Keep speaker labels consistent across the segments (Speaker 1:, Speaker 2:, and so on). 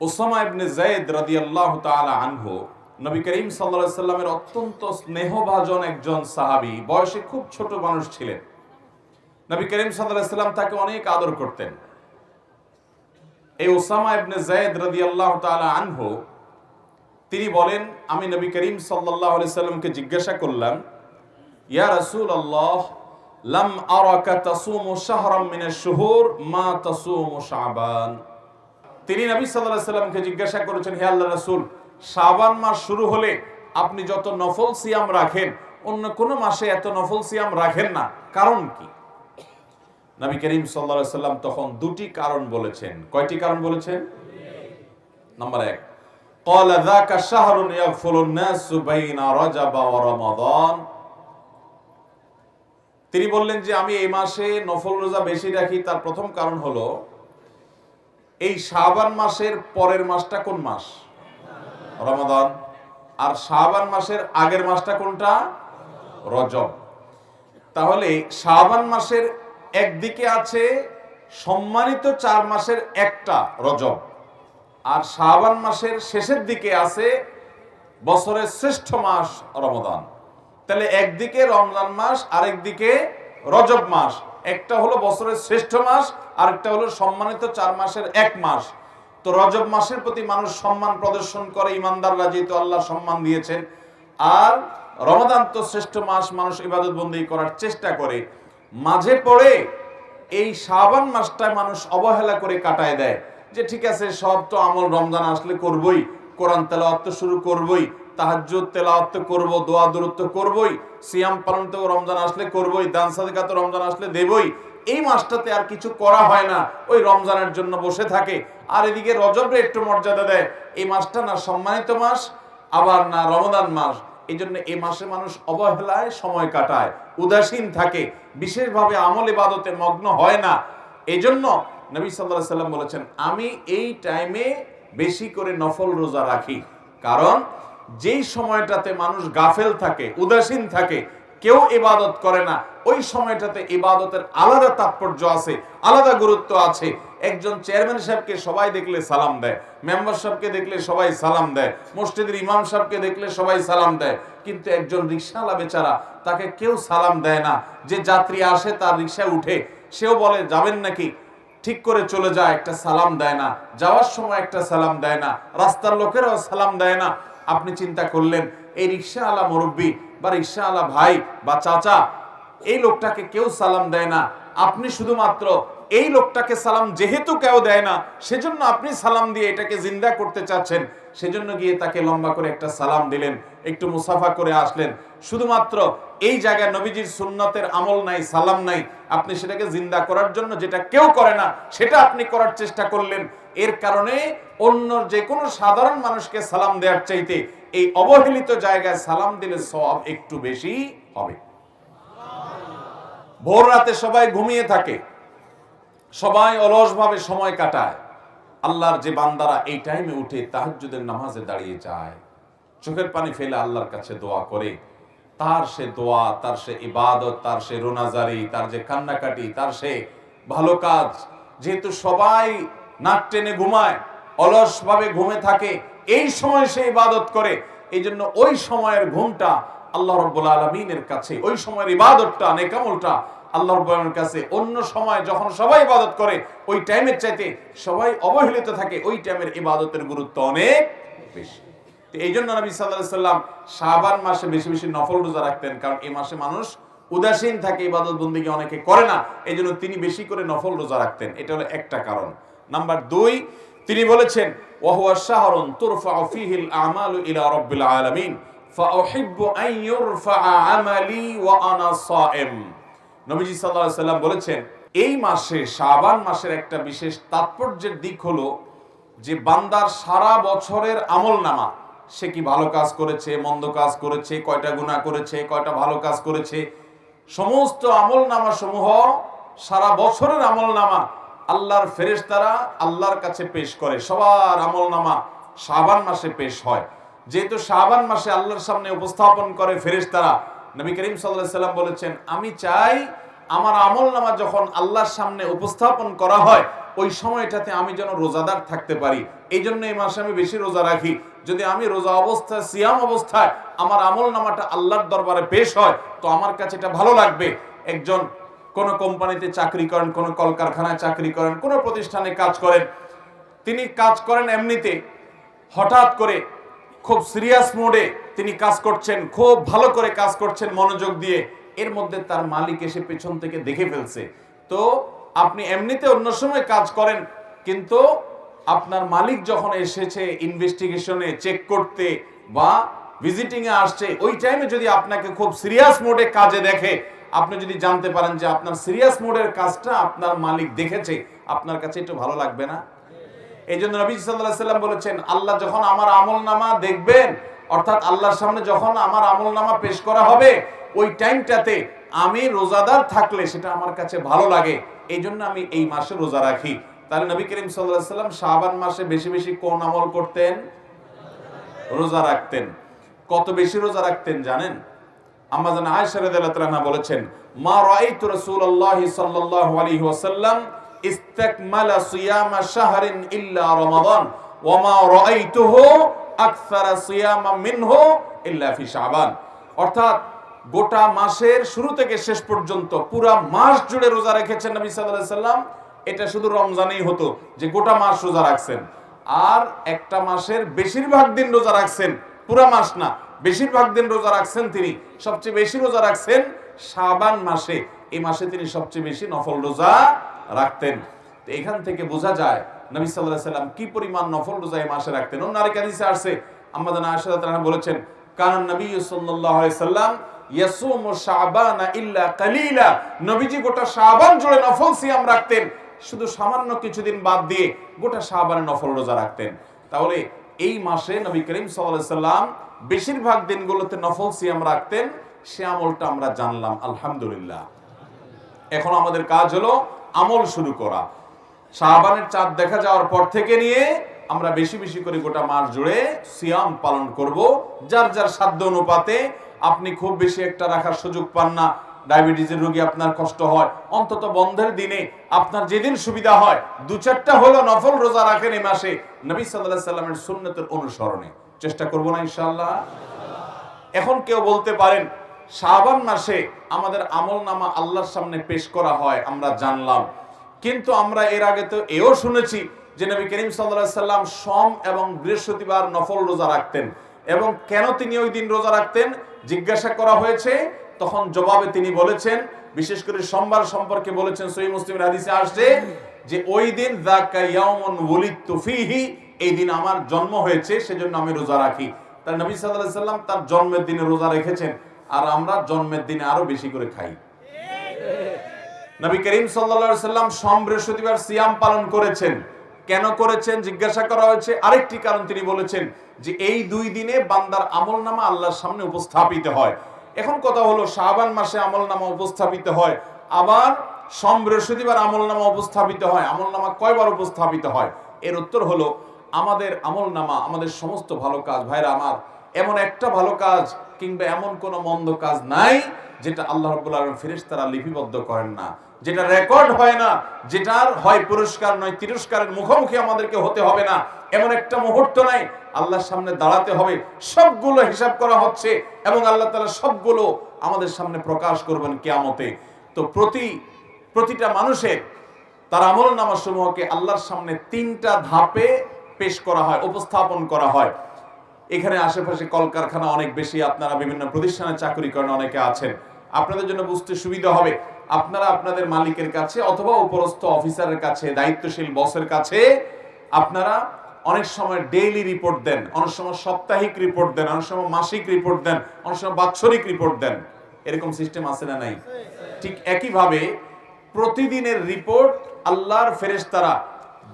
Speaker 1: Osama ইবনে জায়েদ রাদিয়াল্লাহু তাআলা আনহু, নবী করিম সাল্লাল্লাহু সাল্লামের অত্যন্ত স্নেহভাজন একজন সাহাবী, বয়সে খুব ছোট মানুষ ছিলেন। নবী করিম সাল্লাল্লাহু সাল্লাম তাকে অনেক আদর করতেন। এই ওসামা ইবনে জায়েদ রাদিয়াল্লাহু তাআলা আনহু, তিনি বলেন, আমি নবী করিম সাল্লাল্লাহু আলাইহি সাল্লামকে জিজ্ঞাসা করলাম, ইয়া রাসূলুল্লাহ, লাম আরাকা তাসুমু শাহরাম মিনাশ শুহুর, মা তাসুমু শাবান? তিনি নবী সাল্লাল্লাহু আলাইহি সাল্লামকে জিজ্ঞাসা করেছেন হে আল্লাহর রাসূল শাবান মাস শুরু হলে আপনি যত নফল সিয়াম রাখেন অন্য কোন মাসে এত নফল সিয়াম রাখেন না কারণ কি নবী করিম সাল্লাল্লাহু আলাইহি সাল্লাম তখন দুটি কারণ বলেছেন কয়টি কারণ বলেছেন নাম্বার এক قال ذاك شهر يغفل الناس بين رجب ورمضان তিনি বললেন যে আমি এই মাসে নফল রোজা বেশি রাখি তার প্রথম কারণ হলো এই শাবান মাসের পরের মাসটা কোন মাস? রমাদান। আর শাবান মাসের আগের মাসটা কোনটা? রজব। তাহলে শাবান মাসের একদিকে আছে সম্মানিত চার মাসের একটা রজব। আর শাবান মাসের শেষের দিকে আছে বছরের শ্রেষ্ঠ মাস রমদান। তাহলে একদিকে রমজান মাস, আরেকদিকে রজব মাস। একটা হলো বছরের শ্রেষ্ঠ মাস, আরেকটা হলো সম্মানিত চার মাসের এক মাস। তো রজব মাসের প্রতি মানুষ সম্মান প্রদর্শন করে, ইমানদাররা যেহেতু আল্লাহ সম্মান দিয়েছেন। আর রমাদান তো শ্রেষ্ঠ মাস, মানুষ ইবাদত বন্দী করার চেষ্টা করে। মাঝে পড়ে এই শাবান মাসটায় মানুষ অবহেলা করে কাটায় দেয়। যে ঠিক আছে, সব তো আমল রমজান আসলে করবই, কোরআন তেলাওয়াত তো শুরু করবই তাহাজ্জুদ, তেলাওয়াত করব দোয়া দূরত্ব করবই, সিয়াম পালন তো রমজান আসলে করবই, দান, সাদিকা তো রমজান আসলে দেবই। এই মাসটাতে আর কিছু করা হয় না, ওই রমজানের জন্য বসে থাকে। আর এদিকে রজবে একটু মর্যাদা দেয়, এই মাসটা না সম্মানিত মাস, আবার না রমদান মাস। এই জন্য এই মাসে মানুষ অবহেলায় সময় কাটায়, উদাসীন থাকে, বিশেষভাবে আমল ইবাদতে মগ্ন হয় না। এই জন্য নবী সাল্লাহ সাল্লাম বলেছেন, আমি এই টাইমে বেশি করে নফল রোজা রাখি। কারণ যেই সময়টাতে মানুষ গাফেল থাকে, উদাসীন থাকে, কেউ ইবাদত করে না, ওই সময়টাতে ইবাদতের আলাদা তাৎপর্য আছে, আলাদা গুরুত্ব আছে। একজন চেয়ারম্যান সাহেবকে সবাই দেখলে সালাম দেয়, মেম্বার সাহেবকে দেখলে সবাই সালাম দেয়, মসজিদের ইমাম সাহেবকে দেখলে সবাই সালাম দেয়, কিন্তু একজন রিক্সাওয়ালা বেচারা তাকে কেউ সালাম দেয় না। যে যাত্রী আসে তার রিক্সায় উঠে, সেও বলে, যাবেন নাকি? ঠিক করে চলে যায়, একটা সালাম দেয় না, যাওয়ার সময় একটা সালাম দেয় না, রাস্তার লোকেরাও সালাম দেয় না। আপনি চিন্তা করলেন এই রিক্সা আলা মুরব্বী বা রিক্সা আলা ভাই বা চাচা, এই লোকটাকে কেউ সালাম দেয় না। আপনি শুধুমাত্র এই লোকটাকে সালাম যেহেতু কেউ দেয় না, সেজন্য আপনি সালাম দিয়ে এটাকে জিন্দা করতে চাচ্ছেন। সেজন্য গিয়ে তাকে লম্বা করে একটা সালাম দিলেন, একটু মুসাফা করে আসলেন। শুধুমাত্র এই জায়গায় নবীজির সুন্নতের আমল নাই, সালাম নাই। আপনি সেটাকে জিন্দা করার জন্য যেটা কেউ করে না, সেটা আপনি করার চেষ্টা করলেন। এর কারণে অন্য যে কোনো সাধারণ মানুষকে সালাম দেওয়ার চাইতে এই অবহেলিত জায়গায় সালাম দিলে সব একটু বেশি হবে। ভোর রাতে সবাই ঘুমিয়ে থাকে। সবাই অলসভাবে সময় কাটায়। আল্লাহর যে বান্দারা এই টাইমে উঠে তাহাজ্জুদের নামাজে দাঁড়িয়ে যায়। চোখের পানি ফেলে আল্লাহর কাছে দোয়া করে। তার সে দোয়া, তার সে ইবাদত, তার সে রোনাজারি, তার যে কান্নাকাটি, তার সে ভালো কাজ, যেহেতু সবাই নাক টেনে ঘুমায় অলসভাবে ঘুমে থাকে, এই সময় সে ইবাদত করে এই জন্য ওই সময়ের ঘুমটা আল্লাহ রব্বুল আলমিনের কাছে, ওই সময়ের ইবাদতটা, নেকামলটা আল্লাহ রব্বুলের কাছে, অন্য সময় যখন সবাই ইবাদত করে, ওই টাইমের চাইতে সবাই অবহেলিত থাকে, ওই টাইমের ইবাদতের গুরুত্ব অনেক বেশি। এই জন্য নবী সাল্লাহ সাল্লাম শাবান মাসে বেশি বেশি নফল রোজা রাখতেন, কারণ এই মাসে মানুষ উদাসীন থাকে, ইবাদত বন্দিকে অনেকে করে না এই তিনি বেশি করে নফল রোজা রাখতেন, এটা হলো একটা কারণ। নাম্বার দুই তিনি বলেছেন, ওয়াহুয়া শাহরুন তুরফা ফিহিল আমালু ইলা রাব্বিল আলামিন, ফাউহিব্বু আন ইউরফা আমালি ওয়া আনা সাইম। নবীজি সাল্লাল্লাহু আলাইহি সাল্লাম বলেছেন, এই মাসে, শাবান মাসের একটা বিশেষ তাৎপর্যের দিক হলো যে, বান্দার সারা বছরের আমল নামা সে কি ভালো কাজ করেছে, মন্দ কাজ করেছে, কয়টা গুনাহ করেছে, কয়টা ভালো কাজ করেছে, সমস্ত আমল নামা সমূহ সারা বছরের আমল নামা আল্লাহর ফেরেশতারা আল্লাহর কাছে পেশ করে। সবার আমল নামা শাবান মাসে পেশ হয়। যেহেতু শাবান মাসে আল্লাহর সামনে উপস্থাপন করে ফেরেশতারা, নবী করিম সাল্লাম বলেছেন, আমি চাই আমার আমল নামা যখন আল্লাহর সামনে উপস্থাপন করা হয়, ওই সময়টাতে আমি যেন রোজাদার থাকতে পারি। এই জন্য এই মাসে আমি বেশি রোজা রাখি। যদি আমি রোজা অবস্থায়, সিয়াম অবস্থায় আমার আমল নামাটা আল্লাহর দরবারে পেশ হয়, তো আমার কাছে এটা ভালো লাগবে। একজন কোন কোম্পানিতে চাকরি করেন, কোন কলকারখানায় চাকরি করেন, কোন প্রতিষ্ঠানে কাজ করেন, তিনি কাজ করেন এমনিতে। হঠাৎ করে খুব সিরিয়াস মোডে তিনি কাজ করছেন, খুব ভালো করে কাজ করছেন মনোযোগ দিয়ে। এর মধ্যে তার মালিক এসে পেছন থেকে দেখে ফেলছে। তো আপনি এমনিতে অন্য সময় কাজ করেন, কিন্তু আপনার মালিক যখন এসেছে ইনভেস্টিগেশনে চেক করতে বা ভিজিটিং এ আসছে, ওই টাইমে যদি আপনাকে খুব সিরিয়াস মোডে কাজে দেখে আপনি যদি জানতে পারেন যে আপনার সিরিয়াস মোডের কাজটা আপনার মালিক দেখেছে, আপনার কাছে একটু ভালো লাগবে না? এই জন্য নবী সাল্লাম বলেছেন, আল্লাহ যখন আমার আমল নামা দেখবেন, অর্থাৎ আল্লাহর সামনে যখন আমার আমল নামা পেশ করা হবে, ওই টাইমটাতে আমি রোজাদার থাকলে সেটা আমার কাছে ভালো লাগে। এই জন্য আমি এই মাসে রোজা রাখি। তাহলে নবী করিম সাল্লাহ সাল্লাম শাহবান মাসে বেশি বেশি কোন আমল করতেন? রোজা রাখতেন। কত বেশি রোজা রাখতেন জানেন? আয়েশা রাদিয়াল্লাহু বলেছেন, মা রাআইতু রাসূলুল্লাহি সাল্লাল্লাহু আলাইহি ওয়াসাল্লাম সিয়ামা শাহরিন ইল্লা রমাদান, ওয়া মা রাআইতুহু আকসারা সিয়ামা মিনহু ইল্লা ফি শাবান। অর্থাৎ গোটা মাসের শুরু থেকে শেষ পর্যন্ত পুরা মাস জুড়ে রোজা রেখেছেন নবী সাল্লাল্লাহু আলাইহি এটা শুধু রমজানেই হতো যে গোটা মাস রোজা রাখছেন। আর একটা মাসের বেশিরভাগ দিন রোজা রাখছেন, পুরা মাস না বেশিরভাগ দিন রোজা রাখছেন তিনি। সবচেয়ে বেশি রোজা রাখছেন শাবান মাসে। এই মাসে তিনি সবচেয়ে বেশি নফল রোজা রাখতেন। এখান থেকে বোঝা যায় নবী আলাইহি সাল্লাম কি পরিমাণ নফল রোজা এই মাসে রাখতেন। অন্য আরেক হাদিসে আসছে আমাদের রাদিয়াল্লাহু আনহা বলেছেন কারণ নবী আলাইহি সাল্লাম ইয়াসুমু শাবানা ইল্লা কালিলা। নবীজি গোটা শাবান জুড়ে নফল সিয়াম রাখতেন। শুধু সামান্য কিছুদিন বাদ দিয়ে গোটা শাবানে নফল রোজা রাখতেন। তাহলে এই মাসে নবী করিম সাল্লাম বেশিরভাগ দিনগুলোতে নফল সিয়াম রাখতেন, সে আমলটা আমরা জানলাম, আলহামদুলিল্লাহ। এখন আমাদের কাজ হলো আমল শুরু করা। শাহবানের চাঁদ দেখা যাওয়ার পর থেকে নিয়ে আমরা বেশি বেশি করে গোটা মাস জুড়ে সিয়াম পালন করব। যার যার সাধ্য অনুপাতে আপনি খুব বেশি একটা রাখার সুযোগ পান না ডায়াবেটিসের রোগী আপনার কষ্ট হয়। অন্তত বন্ধের দিনে আপনার যেদিন সুবিধা হয়, দু চারটা হলো নফল রোজা রাখেন এই মাসে, নবী সাল্লাল্লাহু সাল্লামের সুন্নতের অনুসরণে। চেষ্টা করব না ইনশাআল্লাহ। এখন কেউ বলতে পারেন, শাবান মাসে আমাদের আমল নামা আল্লাহর সামনে পেশ করা হয়, আমরা জানলাম। কিন্তু আমরা এর আগে তো এও শুনেছি যে নবী করিম সাল্লাল্লাহু সাল্লাম সোম এবং বৃহস্পতিবার নফল রোজা রাখতেন। এবং কেন তিনি ওই দিন রোজা রাখতেন? জিজ্ঞাসা করা হয়েছে তখন জবাবে তিনি বলেছেন, বিশেষ করে সোমবার সম্পর্কে বলেছেন সহি মুসলিমের হাদিসে আসছে যে, ওই দিন এই দিন আমার জন্ম হয়েছে, সেজন্য আমি রোজা রাখি। তার নবী সাল্লাল্লাহু সাল্লাম তার জন্মের দিনে রোজা রেখেছেন, আর আমরা জন্মের দিনে আরও বেশি করে খাই। নবী করিম আলাইহি সাল্লাম সোম বৃহস্পতিবার সিয়াম পালন করেছেন। কেন করেছেন? জিজ্ঞাসা করা হয়েছে। আরেকটি কারণ তিনি বলেছেন যে, এই দুই দিনে বান্দার আমল নামা আল্লাহর সামনে উপস্থাপিত হয়। এখন কথা হলো শাহবান মাসে আমল নামা উপস্থাপিত হয়, আবার সম বৃহস্পতিবার আমলনামা উপস্থাপিত হয়। আমল নামা কয়বার উপস্থাপিত হয়? এর উত্তর হলো, আমাদের আমল নামা, আমাদের সমস্ত ভালো কাজ, ভাইরা আমার, এমন একটা ভালো কাজ কিংবা এমন কোন মন্দ কাজ নাই যেটা আল্লাহ রাব্বুল আলামিন ফেরেশতারা লিপিবদ্ধ করেন না। যেটা রেকর্ড হয় না, যেটার হয় পুরস্কার নয়, তিরস্কারের মুখোমুখি আমাদেরকে হতে হবে না। এমন একটা মুহূর্ত নাই, আল্লাহর সামনে দাঁড়াতে হবে। সবগুলো হিসাব করা হচ্ছে এবং আল্লাহ তাআলা সবগুলো আমাদের সামনে প্রকাশ করবেন কিয়ামতে। তো প্রতি, প্রতিটা মানুষের তার আমল নামার সমূহকে আল্লাহর সামনে তিনটা ধাপে পেশ করা হয়, উপস্থাপন করা হয়। এখানে আশেপাশে কলকারখানা অনেক বেশি, আপনারা বিভিন্ন প্রতিষ্ঠানে চাকরি করেন, অনেকে আছেন। আপনাদের জন্য বুঝতে সুবিধা হবে, আপনারা আপনাদের মালিকের কাছে অথবা উপরস্থ অফিসারের কাছে, দায়িত্বশীল বসের কাছে, আপনারা অনেক সময় ডেইলি রিপোর্ট দেন, অনেক সময় সাপ্তাহিক রিপোর্ট দেন, অনেক সময় মাসিক রিপোর্ট দেন, অনেক সময় বাৎসরিক রিপোর্ট দেন। এরকম সিস্টেম আছে না নাই? ঠিক একইভাবে প্রতিদিনের রিপোর্ট আল্লাহর ফেরেশতারা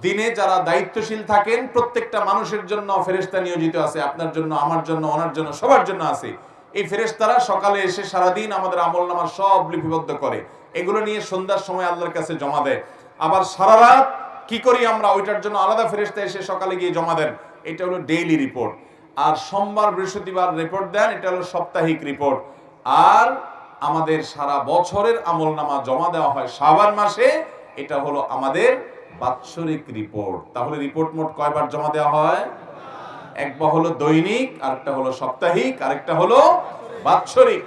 Speaker 1: দিনে যারা দায়িত্বশীল থাকেন, প্রত্যেকটা মানুষের জন্য ফেরেশতা নিয়োজিত আছে। আপনার জন্য, আমার জন্য, ওনার জন্য, সবার জন্য আছে। এই ফেরেস্তারা সকালে এসে সারাদিন আমাদের আমল নামা সব লিপিবদ্ধ করে। এগুলো নিয়ে সন্ধ্যার সময় আল্লাহর কাছে জমা দেয়। আবার সারা রাত কি করি আমরা? ওইটার জন্য আলাদা ফেরেশতা এসে সকালে গিয়ে জমা দেন। এটা হলো ডেইলি রিপোর্ট আর সোমবার বৃহস্পতিবার রিপোর্ট দেন, এটা হলো সাপ্তাহিক রিপোর্ট আর আমাদের সারা বছরের আমল নামা জমা দেওয়া হয় শাবান মাসে, এটা হলো আমাদের বাৎসরিক রিপোর্ট তাহলে রিপোর্ট মোট কয়বার জমা দেওয়া হয়? একবার হলো দৈনিক, আরেকটা হলো সাপ্তাহিক, আরেকটা হলো বাৎসরিক।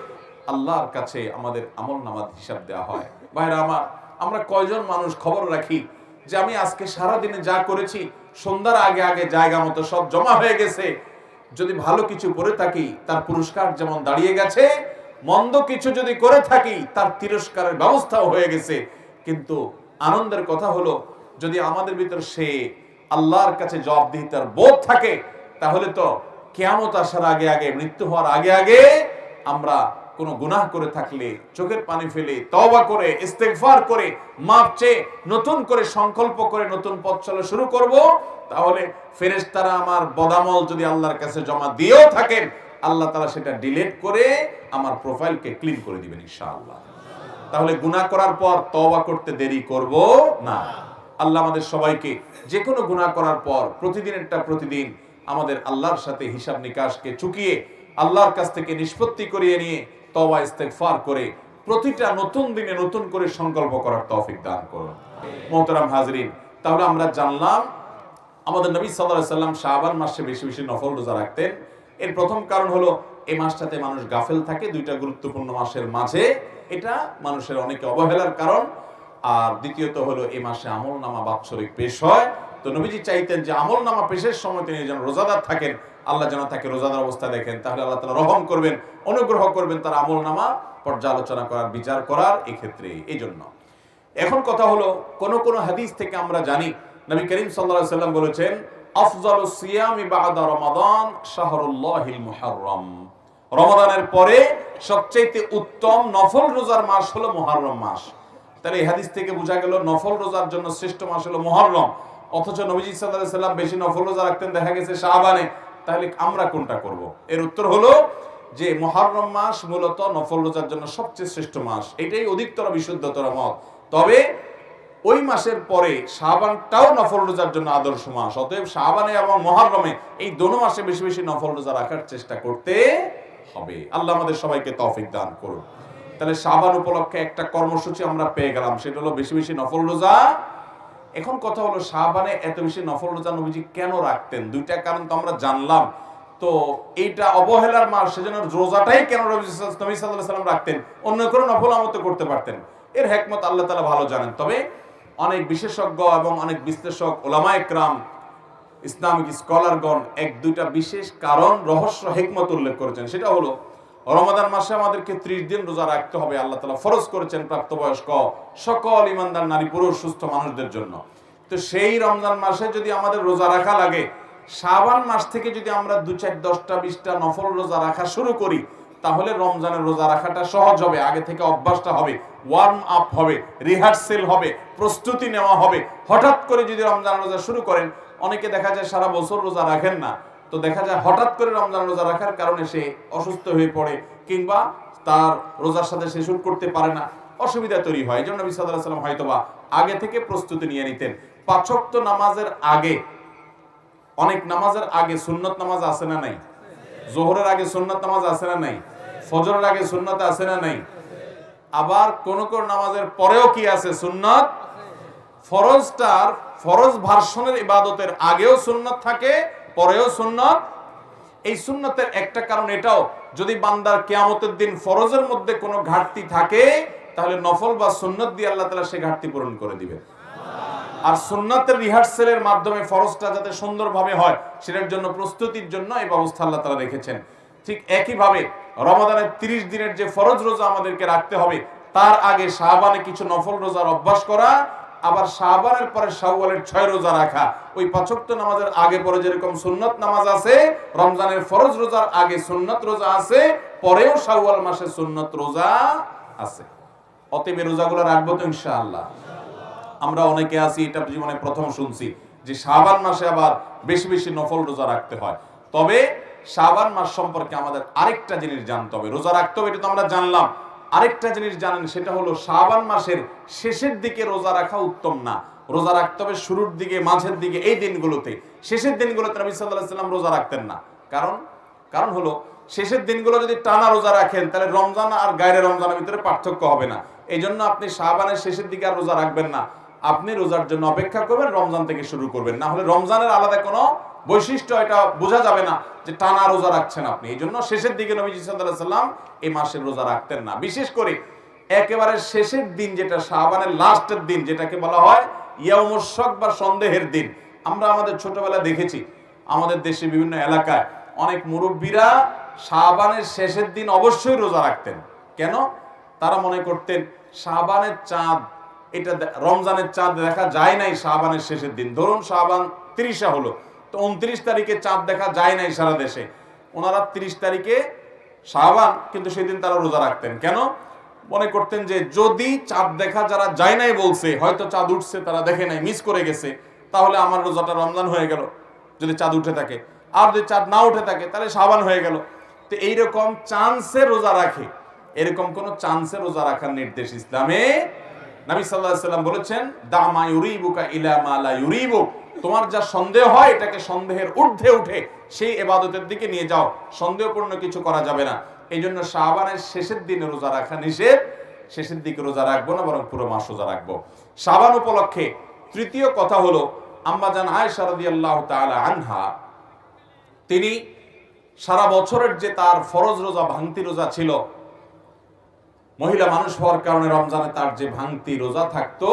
Speaker 1: আল্লাহর কাছে আমাদের আমল নামাজ হিসাব দেওয়া হয়। ভাইরা আমার, আমরা কয়জন মানুষ খবর রাখি যে আমি আজকে সারা দিনে যা করেছি, সন্ধ্যার আগে আগে জায়গা মতো সব জমা হয়ে গেছে। যদি ভালো কিছু করে থাকি, তার পুরস্কার যেমন দাঁড়িয়ে গেছে, মন্দ কিছু যদি করে থাকি, তার তিরস্কারের ব্যবস্থাও হয়ে গেছে। কিন্তু আনন্দের কথা হলো যদি আমাদের ভিতর সে আল্লাহর কাছে জবাবদিহিতার বোধ থাকে, তাহলে তো কেয়ামত আসার আগে আগে, মৃত্যু হওয়ার আগে আগে আমরা কোনো গুনাহ করে থাকলে, চোখের পানি ফেলে, তওবা করে, ইস্তেগফার করে মাপ চেয়ে নতুন করে সংকল্প করে নতুন পথ চলা শুরু করব, তাহলে ফেরেশতারা আমার বদামল যদি আল্লাহর কাছে জমা দিয়েও থাকেন, আল্লাহ তারা সেটা ডিলিট করে আমার প্রোফাইলকে ক্লিন করে দিবেন ইনশাআল্লাহ। তাহলে গুনাহ করার পর তওবা করতে দেরি করব না। আল্লাহ আমাদের সবাইকে যে কোনো গুনাহ করার পর, প্রতিদিনেরটা প্রতিদিন আমাদের আল্লাহর সাথে হিসাব নিকাশকে চুকিয়ে, আল্লাহর কাছ থেকে নিষ্পত্তি করিয়ে নিয়ে তওবা, ইস্তেগফার করে প্রতিটা নতুন দিনে নতুন করে সংকল্প করার তৌফিক দান করুন। মোহতারাম হাজরিন, তাহলে আমরা জানলাম, আমাদের নবী আলাইহি সাল্লাম শাবান মাসে বেশি বেশি নফল রোজা রাখতেন। এর প্রথম কারণ হলো এই মাসটাতে মানুষ গাফেল থাকে, দুইটা গুরুত্বপূর্ণ মাসের মাঝে। এটা মানুষের অনেকে অবহেলার কারণ। আর দ্বিতীয়ত হলো এই মাসে আমল নামা বাৎসরিক পেশ হয়। তো নবীজি চাইতেন যে আমল নামা পেশের সময় তিনি যেন রোজাদার থাকেন, আল্লাহ যেন তাকে রোজাদার অবস্থা দেখেন। তাহলে আল্লাহ তালা রহম করবেন, অনুগ্রহ করবেন তার আমল নামা পর্যালোচনা করার, বিচার করার এক্ষেত্রে। এই জন্য। এখন কথা হলো, কোন কোন হাদিস থেকে আমরা জানি, নবী করিম আলাইহি সাল্লাম বলেছেন, আফজালু সিয়ামি বাদা রমাদান শাহরুল্লাহিল রমাদানের পরে সবচেয়ে উত্তম নফল রোজার মাস হলো মুহররম মাস। তাহলে এই হাদিস থেকে বোঝা গেল নফল রোজার জন্য শ্রেষ্ঠ মাস হলো মুহররম। অথচ নবীজি সাল্লাল্লাহু সাল্লাম বেশি নফল রোজা রাখতেন, দেখা গেছে শাবানে। তাহলে আমরা কোনটা করব? এর উত্তর হলো যে মহারম মাস মূলত নফল রোজার জন্য সবচেয়ে শ্রেষ্ঠ মাস। এটাই অধিকতর বিশুদ্ধতর মত। তবে ওই মাসের পরে শাবানটাও নফল রোজার জন্য আদর্শ মাস। অতএব শাবানে এবং মহারমে এই দোনো মাসে বেশি বেশি নফল রোজা রাখার চেষ্টা করতে হবে। আল্লাহ আমাদের সবাইকে তৌফিক দান করুন। তাহলে সাবান উপলক্ষে একটা কর্মসূচি আমরা পেয়ে গেলাম, সেটা হলো বেশি বেশি নফল রোজা। এখন কথা হলো সাবানে এত বেশি নফল রোজা নবীজি কেন রাখতেন? দুইটা কারণ তো আমরা জানলাম। তো এইটা অবহেলার মাস, সেজন্য রোজাটাই কেন নবী সাল্লাম রাখতেন? অন্য কোনো নফল আমত করতে পারতেন। এর হেকমত আল্লাহ তাআলা ভালো জানেন। তবে অনেক বিশেষজ্ঞ এবং অনেক বিশ্লেষক, ওলামা একরাম, ইসলামিক স্কলারগণ এক দুইটা বিশেষ কারণ, রহস্য, হেকমত উল্লেখ করেছেন। সেটা হলো রমাদান মাসে আমাদেরকে ত্রিশ দিন রোজা রাখতে হবে। আল্লাহ তালা ফরজ করেছেন প্রাপ্তবয়স্ক সকল ইমানদার নারী, পুরুষ, সুস্থ মানুষদের জন্য। তো সেই রমজান মাসে যদি আমাদের রোজা রাখা লাগে, শাবান মাস থেকে যদি আমরা দু চার, দশটা, বিশটা নফল রোজা রাখা শুরু করি, তাহলে রমজানের রোজা রাখাটা সহজ হবে, আগে থেকে অভ্যাসটা হবে ওয়ার্ম আপ হবে রিহার্সেল হবে, প্রস্তুতি নেওয়া হবে। হঠাৎ করে যদি রমজান রোজা শুরু করেন, অনেকে দেখা যায় সারা বছর রোজা রাখেন না। তো দেখা যায় হঠাৎ করে রমজান রোজা রাখার কারণে সে অসুস্থ হয়ে পড়ে কিংবা তার রোজার সাথে সে শুরু করতে পারে না। অসুবিধা তৈরি হয়। এই জন্য নবী আলাইহি সাল্লাম হয়তোবা আগে থেকে প্রস্তুতি নিয়ে নিতেন। পাঁচক্ত নামাজের আগে, অনেক নামাজের আগে সুন্নত নামাজ আছে না নাই? জোহরের আগে সুন্নত নামাজ আছে না নাই? ফজরের আগে সুন্নত আছে না নাই? আবার কোন কোন নামাজের পরেও কি আছে সুন্নত? ফরজটার ফরজ ভার্সনের ইবাদতের আগেও সুন্নত থাকে পরেও সুন্নত? এই সুন্নতের একটা কারণ এটাও, যদি বান্দার কেয়ামতের দিন ফরজের মধ্যে কোনো ঘাটতি থাকে, তাহলে নফল বা সুন্নত দিয়ে আল্লাহ তালা সেই ঘাটতি পূরণ করে দিবে। আর সুন্নাতের রিহার্সেলের মাধ্যমে ফরজটা যাতে সুন্দরভাবে হয়, সেটার জন্য প্রস্তুতির জন্য এই ব্যবস্থা আল্লাহ তালা রেখেছেন। ঠিক একইভাবে রমাদানের তিরিশ দিনের যে ফরজ রোজা আমাদেরকে রাখতে হবে, তার আগে শাহবানে কিছু নফল রোজার অভ্যাস করা আবার শাহবানের পরে শাওয়ালের ছয় রোজা রাখা। ওই পাঁচক্ত নামাজের আগে পরে যেরকম সুন্নত নামাজ আছে, রমজানের ফরজ রোজার আগে সুন্নত রোজা আছে, পরেও শাওয়াল মাসে সুন্নত রোজা আছে। অতএব রোজাগুলো রাখব তো ইনশাআল্লাহ। আমরা অনেকে আছি, এটা জীবনে প্রথম শুনছি, যে শাবান মাসে আবার বেশি বেশি নফল রোজা রাখতে হয়। তবে শাবান মাস সম্পর্কে আমাদের আরেকটা জিনিস জানতে হবে, রোজা রাখতে হবে এটা তো আমরা জানলাম। আরেকটা জিনিস জানেন, সেটা হলো শাবান মাসের শেষের দিকে রোজা রাখা উত্তম না। রোজা রাখতে হবে শুরুর দিকে, মাঝের দিকে, এই দিনগুলোতে। শেষের দিনগুলোতে নবী আলাইহি সাল্লাম রোজা রাখতেন না। কারণ? কারণ হলো, শেষের দিনগুলো যদি টানা রোজা রাখেন, তাহলে রমজান আর গায়রে রমজানের ভিতরে পার্থক্য হবে না। এই জন্য আপনি শাহবানের শেষের দিকে আর রোজা রাখবেন না। আপনি রোজার জন্য অপেক্ষা করবেন, রমজান থেকে শুরু করবেন। না হলে রমজানের আলাদা কোনো বৈশিষ্ট্য এটা বোঝা যাবে না যে টানা রোজা রাখছেন আপনি। এই জন্য শেষের দিকে নবীজি সাল্লাহ সাল্লাম এই মাসের রোজা রাখতেন না। বিশেষ করে একেবারে শেষের দিন যেটা শাহবানের লাস্টের দিন যেটাকে বলা হয় ইয়ামুশক বা সন্দেহের দিন। আমরা আমাদের ছোটবেলা দেখেছি, আমাদের দেশে বিভিন্ন এলাকায় অনেক মুরব্বীরা শাহবানের শেষের দিন অবশ্যই রোজা রাখতেন। কেন? তারা মনে করতেন শাহবানের চাঁদ, এটা রমজানের চাঁদ দেখা যায় নাই শাহবানের শেষের দিন। ধরুন শাহবান তিরিশে হলো। তো উনত্রিশ তারিখে চাঁদ দেখা যায় নাই সারা দেশে। ওনারা তিরিশ তারিখে শাহবান, কিন্তু সেদিন তারা রোজা রাখতেন। কেন? মনে করতেন যে যদি চাঁদ দেখা যারা যায় নাই বলছে, হয়তো চাঁদ উঠছে, তারা দেখে নাই মিস করে গেছে, তাহলে আমার রোজাটা রমজান হয়ে গেল, যদি চাঁদ উঠে থাকে। আর যদি চাঁদ না উঠে থাকে, তাহলে শাবান হয়ে গেল। তো এইরকম চান্সে রোজা রাখে। এরকম কোন চান্সে রোজা রাখার নির্দেশ ইসলামে নবী আলাইহি সাল্লাম বলেছেন, দামা ইউরিবুকা ইলা মা লা ইউরিবু তোমার যা সন্দেহ হয়, এটাকে সন্দেহের ঊর্ধ্বে উঠে সেই এবাদতের দিকে নিয়ে যাও। সন্দেহপূর্ণ কিছু করা যাবে না। এই জন্য শাবানের শেষের দিনে রোজা রাখা নিষেধ। শেষের দিকে রোজা রাখব না, বরং পুরো মাস রোজা রাখব। শাবান উপলক্ষে তৃতীয় কথা হলো, আম্মাজান আয়েশা রাদিয়াল্লাহু তাআলা আনহা, তিনি সারা বছরের যে তার ফরজ রোজা, ভাঙতি রোজা ছিল, মহিলা মানুষ হওয়ার কারণে রমজানে তার যে ভাঙতি রোজা থাকতো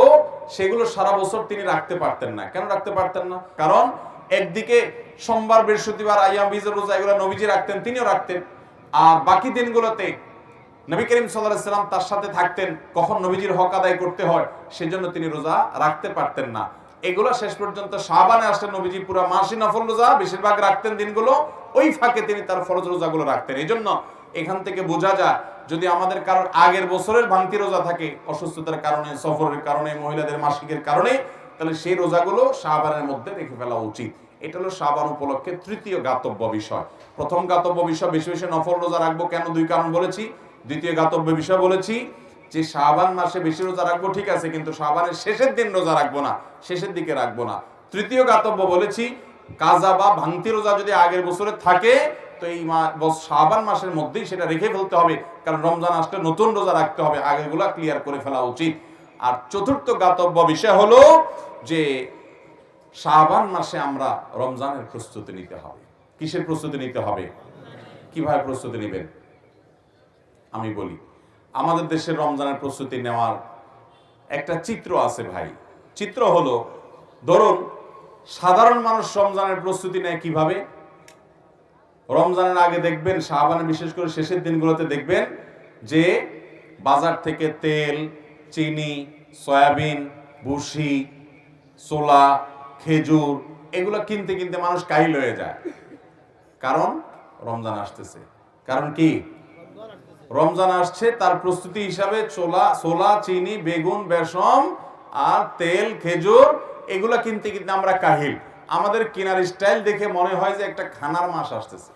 Speaker 1: সেগুলো সারা বছর তিনি রাখতে পারতেন না। কেন রাখতে পারতেন না? কারণ একদিকে সোমবার, বৃহস্পতিবার, আইয়াম বীজের রোজা, এগুলো নবীজি রাখতেন, তিনিও রাখতেন। আর বাকি দিনগুলোতে নবী করিম সাল্লাল্লাহু সাল্লাম তার সাথে থাকতেন, কখন নবীজির হক আদায় করতে হয়, সেজন্য তিনি রোজা রাখতে পারতেন না। এগুলো শেষ পর্যন্ত শাবানে আসলে নবীজি পুরো মাসি নফল রোজা, বেশিরভাগ রাখতেন দিনগুলো ওই ফাঁকে তিনি তার ফরজ রোজাগুলো রাখতেন। এই জন্য এখান থেকে বোঝা যায়, যদি আমাদের কারণ আগের বছরের ভাঙতি রোজা থাকে, অসুস্থতার কারণে, সফরের কারণে, মহিলাদের মাসিকের কারণে, তাহলে সেই রোজাগুলো শাবানের মধ্যে রেখে ফেলা উচিত। এটা হলো শাবান উপলক্ষে তৃতীয় গাতব্য বিষয়। প্রথম গাতব্য বিষয়, বেশি বেশি নফল রোজা রাখব কেন? দুই কারণ বলেছি। দ্বিতীয় গাতব্য বিষয় বলেছি যে শাবান মাসে বেশি রোজা রাখব ঠিক আছে, কিন্তু শাবানের শেষের দিন রোজা রাখব না, শেষের দিকে রাখব না। তৃতীয় গাতব্য বলেছি, কাজা বা ভাঙতি রোজা যদি আগের বছরে থাকে তো এই বস- মাসের মধ্যেই সেটা রেখে ফেলতে হবে। কারণ রমজান আসলে নতুন রোজা রাখতে হবে। আগেগুলা ক্লিয়ার করে ফেলা উচিত। আর চতুর্থ গাতব্য বিষয় হলো যে শাবান মাসে আমরা রমজানের প্রস্তুতি নিতে হবে। কিসের প্রস্তুতি নিতে হবে? কীভাবে প্রস্তুতি নেবেন? আমি বলি, আমাদের দেশের রমজানের প্রস্তুতি নেওয়ার একটা চিত্র আছে ভাই। চিত্র হলো, ধরুন, সাধারণ মানুষ রমজানের প্রস্তুতি নেয় কীভাবে? রমজানের আগে দেখবেন শাহবানে বিশেষ করে শেষের দিনগুলোতে দেখবেন যে বাজার থেকে তেল, চিনি, সয়াবিন, ভুসি, ছোলা, খেজুর এগুলো কিনতে কিনতে মানুষ কাহিল হয়ে যায়। কারণ রমজান আসতেছে। কারণ কি? রমজান আসছে, তার প্রস্তুতি হিসাবে ছোলা ছোলা, চিনি, বেগুন বেসম আর তেল, খেজুর এগুলো কিনতে কিনতে আমরা কাহিল। আমাদের কেনার স্টাইল দেখে মনে হয় যে একটা খানার মাস আসতেছে।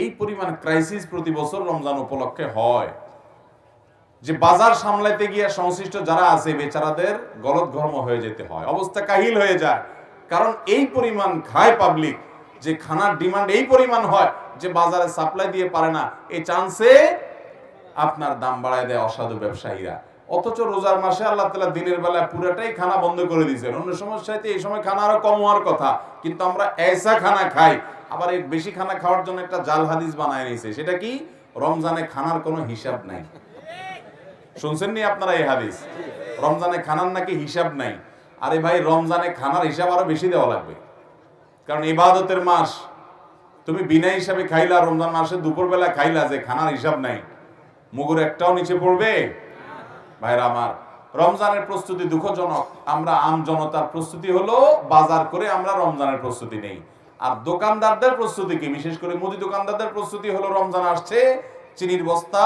Speaker 1: এই পরিমাণ ক্রাইসিস প্রতি বছর রমজান উপলক্ষে হয়। যে বাজার সামলাইতে গিয়ে সংশ্লিষ্ট যারা আছে, বেচারাদের গলত ঘর্ম হয়ে যেতে হয়। অবস্থা কাহিল হয়ে যায়। কারণ এই পরিমাণ খায় পাবলিক যে খানার ডিমান্ড এই পরিমাণ হয়, যে বাজারে সাপ্লাই দিয়ে পারে না এই চান্সে আপনার দাম বাড়ায় দেয় অসাধু ব্যবসায়ীরা। অথচ রোজার মাসে আল্লাহ তালা দিনের বেলা পুরোটাই খানা বন্ধ করে দিয়েছেন। অন্য সমস্যাতে এই সময় খানা আরও কম হওয়ার কথা, কিন্তু আমরা এসা খানা খাই। আবার এই বেশি খানা খাওয়ার জন্য একটা জাল হাদিস বানায় নিয়েছে। সেটা কি? রমজানে খানার কোনো হিসাব নাই। শুনছেন নি আপনারা এই হাদিস? রমজানে খানার নাকি হিসাব নাই। আরে ভাই, রমজানে খানার হিসাব আরও বেশি দেওয়া লাগবে। কারণ ইবাদতের মাস, তুমি বিনা হিসাবে খাইলা, রমজান মাসে দুপুরবেলা খাইলা যে খানার হিসাব নাই। মুগুর একটাও নিচে পড়বে ভাইরা আমার, রমজানের প্রস্তুতি দুঃখজনক। আমরা আম জনতার প্রস্তুতি হলো বাজার করে আমরা রমজানের প্রস্তুতি নেই। আর দোকানদারদের প্রস্তুতি কি? বিশেষ করে মুদি দোকানদারদের প্রস্তুতি হলো রমজান আসছে, চিনির বস্তা,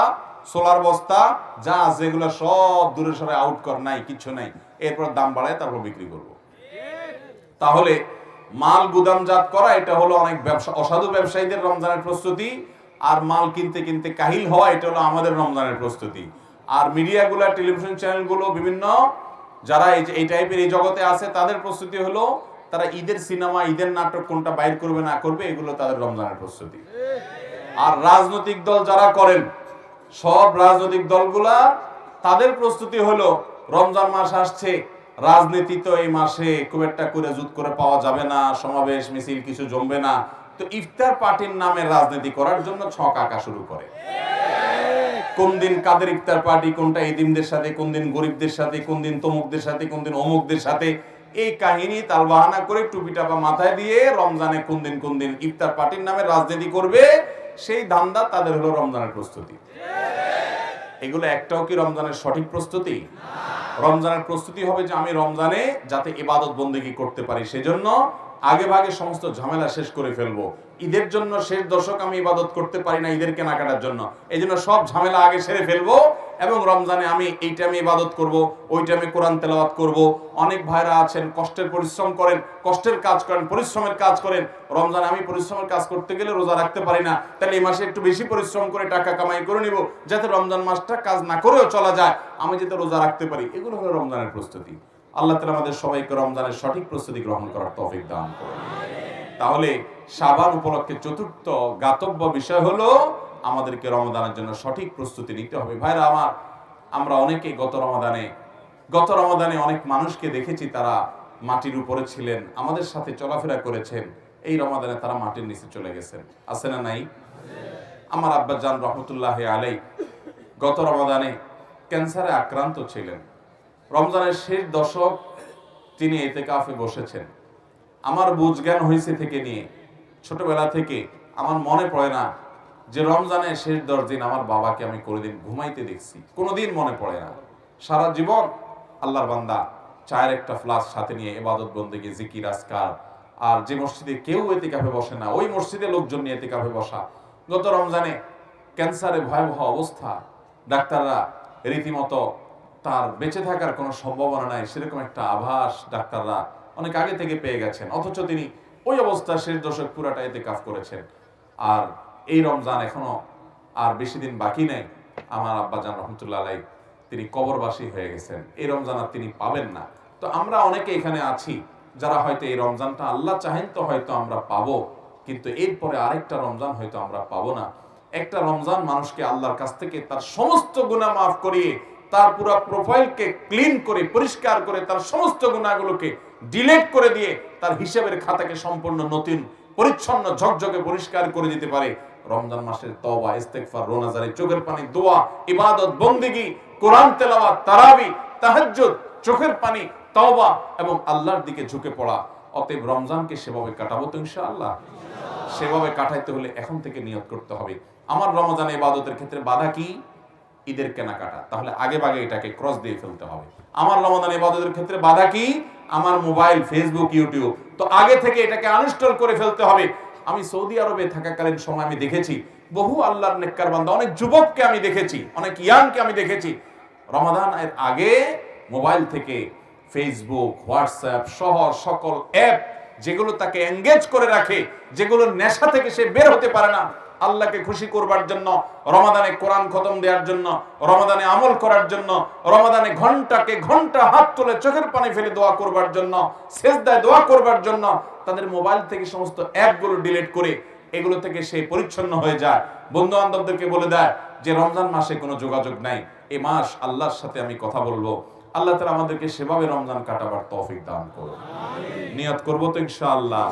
Speaker 1: সোলার বস্তা, যা এগুলো সব দূরে সরে আউট কর, নাই কিছু নাই। এরপর দাম বাড়ায় তারপর বিক্রি করব। তাহলে মাল গুদামজাত করা, এটা হলো অনেক ব্যবসা, অসাধু ব্যবসায়ীদের রমজানের প্রস্তুতি। আর মাল কিনতে কিনতে কাহিল হওয়া, এটা হলো আমাদের রমজানের প্রস্তুতি। আর মিডিয়াগুলো, টেলিভিশন চ্যানেলগুলো, বিভিন্ন যারা এই এই টাইপের এই জগতে আছে, তাদের প্রস্তুতি হলো তারা ঈদের সিনেমা, ঈদের নাটক কোনটা বাইর করবে, না করবে, এগুলো তাদের রমজানের প্রস্তুতি। আর রাজনৈতিক দল যারা করেন, সব রাজনৈতিক দলগুলা, তাদের প্রস্তুতি হলো রমজান মাস আসছে, রাজনীতি তো এই মাসে খুব একটা করে জুত করে পাওয়া যাবে না, সমাবেশ, মিছিল, কিছু জমবে না। তো ইফতার পার্টির নামে রাজনীতি করার জন্য ছক আঁকা শুরু করে। কোন দিন কাদের ইফতার পার্টি, কোনটা এদিমদের সাথে, কোন দিন গরিবদের সাথে, কোন দিন তমুকদের সাথে, কোন দিন অমুকদের সাথে, এই কাহিনী তালবাহানা করে টুপি টাপা মাথায় দিয়ে রমজানে কোন দিন কোন দিন ইফতার পার্টির নামে রাজনীতি করবে, সেই ধান্দা তাদের হলো রমজানের প্রস্তুতি। এগুলো একটাও কি রমজানের সঠিক প্রস্তুতি? রমজানের প্রস্তুতি হবে যে আমি রমজানে যাতে ইবাদত বন্দেগি করতে পারি, সেজন্য আগে ভাগে সমস্ত ঝামেলা শেষ করে ফেলব। ঈদের জন্য শেষ দশক আমি ইবাদত করতে পারি না ঈদের কেনাকাটার জন্য। এই জন্য সব ঝামেলা আগে সেরে ফেলব এবং রমজানে আমি এই টাইমে ইবাদত করব, ওই টাইমে কোরআন তেলাওয়াত করব। অনেক ভাইরা আছেন, কষ্টের পরিশ্রম করেন, কষ্টের কাজ করেন, পরিশ্রমের কাজ করেন। রমজানে আমি পরিশ্রমের কাজ করতে গেলে রোজা রাখতে পারি না। তাহলে এই মাসে একটু বেশি পরিশ্রম করে টাকা কামাই করে নিব, যাতে রমজান মাসটা কাজ না করেও চলা যায়। আমি যাতে রোজা রাখতে পারি, এগুলো হলো রমজানের প্রস্তুতি। আল্লাহ তালা আমাদের সবাইকে রমজানের সঠিক প্রস্তুতি গ্রহণ করার তৌফিক দান করুন। তাহলে সাবান উপলক্ষে চতুর্থ গাতব্য বিষয় হলো আমাদেরকে রমদানের জন্য সঠিক প্রস্তুতি নিতে হবে। ভাইরা আমার, আমরা অনেকে গত রমাদানে গত রমাদানে অনেক মানুষকে দেখেছি তারা মাটির উপরে ছিলেন, আমাদের সাথে চলাফেরা করেছেন, এই রমাদানে তারা মাটির নিচে চলে গেছেন। আছে না নাই? আমার আব্বা জান রহমতুল্লাহ আলাই গত রমাদানে ক্যান্সারে আক্রান্ত ছিলেন। রমজানের শেষ দশক তিনি এতে কাফে বসেছেন। আমার বুঝ জ্ঞান হয়েছে থেকে নিয়ে ছোটবেলা থেকে আমার মনে পড়ে না যে রমজানের শেষ দশ দিন আমার বাবাকে আমি কোনোদিন ঘুমাইতে দেখছি। কোনোদিন মনে পড়ে না। সারা জীবন আল্লাহর বান্দা চায়ের একটা ফ্লাস সাথে নিয়ে এবাদত বন্দেগী, জিকির আসকার আর যে মসজিদে কেউ এতে কাফে বসে না, ওই মসজিদে লোকজন নিয়ে এতে কাফে বসা। গত রমজানে ক্যান্সারে ভয়াবহ অবস্থা, ডাক্তাররা রীতিমতো তার বেঁচে থাকার কোনো সম্ভাবনা নাই, সেরকম একটা আভাস ডাক্তাররা অনেক আগে থেকে পেয়ে গেছেন। অথচ তিনি ওই অবস্থা শেষ দশক পুরাটা এতে কাফ করেছেন। আর এই রমজান এখনও আর বেশি দিন বাকি নেই। আমার আব্বাজান রহমতুল্লাহ আলাই তিনি কবরবাসী হয়ে গেছেন। এই রমজান আর তিনি পাবেন না। তো আমরা অনেকে এখানে আছি যারা হয়তো এই রমজানটা আল্লাহ চাহেন তো হয়তো আমরা পাবো, কিন্তু এরপরে আরেকটা রমজান হয়তো আমরা পাবো না। একটা রমজান মানুষকে আল্লাহর কাছ থেকে তার সমস্ত গুনাহ মাফ করিয়ে, তার পুরো প্রোফাইলকে ক্লিন করে, পরিষ্কার করে, তার সমস্ত গুণাগুলোকে ডিলেট করে দিয়ে তার হিসাবের খাতাকে সম্পূর্ণ নতুন, পরিচ্ছন্ন, ঝকঝকে পরিষ্কার করে দিতে পারে। রমজান মাসের তওবা, ইস্তেগফার রোনাজারি চোখের পানি, দোয়া, ইবাদত, বন্দেগী, কোরআন, তেলাওয়াত, তারাবি, তাহাজ্জুদ, চোখের পানি, তওবা এবং আল্লাহর দিকে ঝুঁকে পড়া। অতএব রমজানকে সেভাবে কাটাবো তো ইনশাআল্লাহ। সেভাবে কাটাইতে হলে এখন থেকে নিয়ত করতে হবে। আমার রমজান ইবাদতের ক্ষেত্রে বাধা কি? ঈদের কেনাকাটা। তাহলে আগে ভাগে এটাকে ক্রস দিয়ে ফেলতে হবে। আমার রমজান ইবাদতের ক্ষেত্রে বাধা কি? আমার মোবাইল ফেসবুক ইউটিউব তো আগে থেকে এটাকে আনইনস্টল করে ফেলতে হবে। আমি সৌদি আরবে থাকাকালীন সময় আমি দেখেছি, বহু আল্লাহর নেককার বান্দা, অনেক যুবককে আমি দেখেছি, অনেক ইয়াংকে আমি দেখেছি। রমাদান এর আগে মোবাইল থেকে ফেসবুক হোয়াটসঅ্যাপ সহ সকল অ্যাপ যেগুলো তাকে এঙ্গেজ করে রাখে, যেগুলো নেশা থেকে সে বের হতে পারে না আল্লাহকে খুশি করবার জন্য, রমাদানে কোরআন খতম দেওয়ার জন্য, রমাদানে আমল করার জন্য, রমাদানে ঘন্টাকে ঘণ্টা হাত তুলে চোখের পানি ফেলে দোয়া করবার জন্য, সেজদায় দোয়া করবার জন্য তাদের মোবাইল থেকে সমস্ত অ্যাপগুলো ডিলিট করে এগুলো থেকে সে পরিচ্ছন্ন হয়ে যায়। বন্ধু বান্ধবদেরকে বলে দেয় যে, রমজান মাসে কোনো যোগাযোগ নাই। এ মাস আল্লাহর সাথে আমি কথা বলব। আল্লাহ তালা আমাদেরকে সেভাবে রমজান কাটাবার তৌফিক দান করুন। নিয়ত করব তো ইনশাআল্লাহ।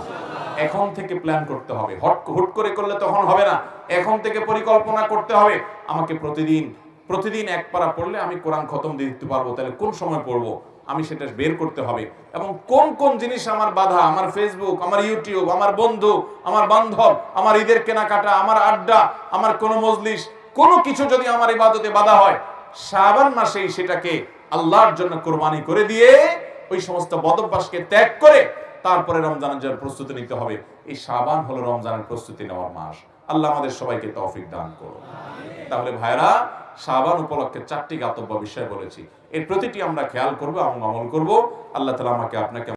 Speaker 1: এখন থেকে প্ল্যান করতে হবে। হট, হুট করে করলে তখন হবে না। এখন থেকে পরিকল্পনা করতে হবে। আমাকে প্রতিদিন প্রতিদিন এক পারা পড়লে আমি কোরআন খতম দিয়ে দিতে পারব। তাহলে কোন সময় পড়ব? আমি সেটা বের করতে হবে। এবং কোন কোন জিনিস আমার বাধা? আমার ফেসবুক আমার ইউটিউব আমার বন্ধু, আমার বান্ধব, আমার ঈদের কেনাকাটা, আমার আড্ডা, আমার কোনো মজলিস, কোনো কিছু যদি আমার ইবাদতে বাধা হয়, শাবান মাসেই সেটাকে আল্লাহর জন্য কোরবানি করে দিয়ে ওই সমস্ত বদভ্যাসকে ত্যাগ করে তারপরে রমজানের জন্য প্রস্তুতি নিতে হবে। এই সাবান হলো রমজানের প্রস্তুতি নেওয়ার মাস। আল্লাহ আমাদের সবাইকে তৌফিক দান করো তাহলে ভাইরা সাবান উপলক্ষে চারটি গাতব্য বিষয় বলেছি। এর প্রতিটি আমরা খেয়াল করব এবং আমল করব। আল্লাহ তালা আমাকে আপনাকে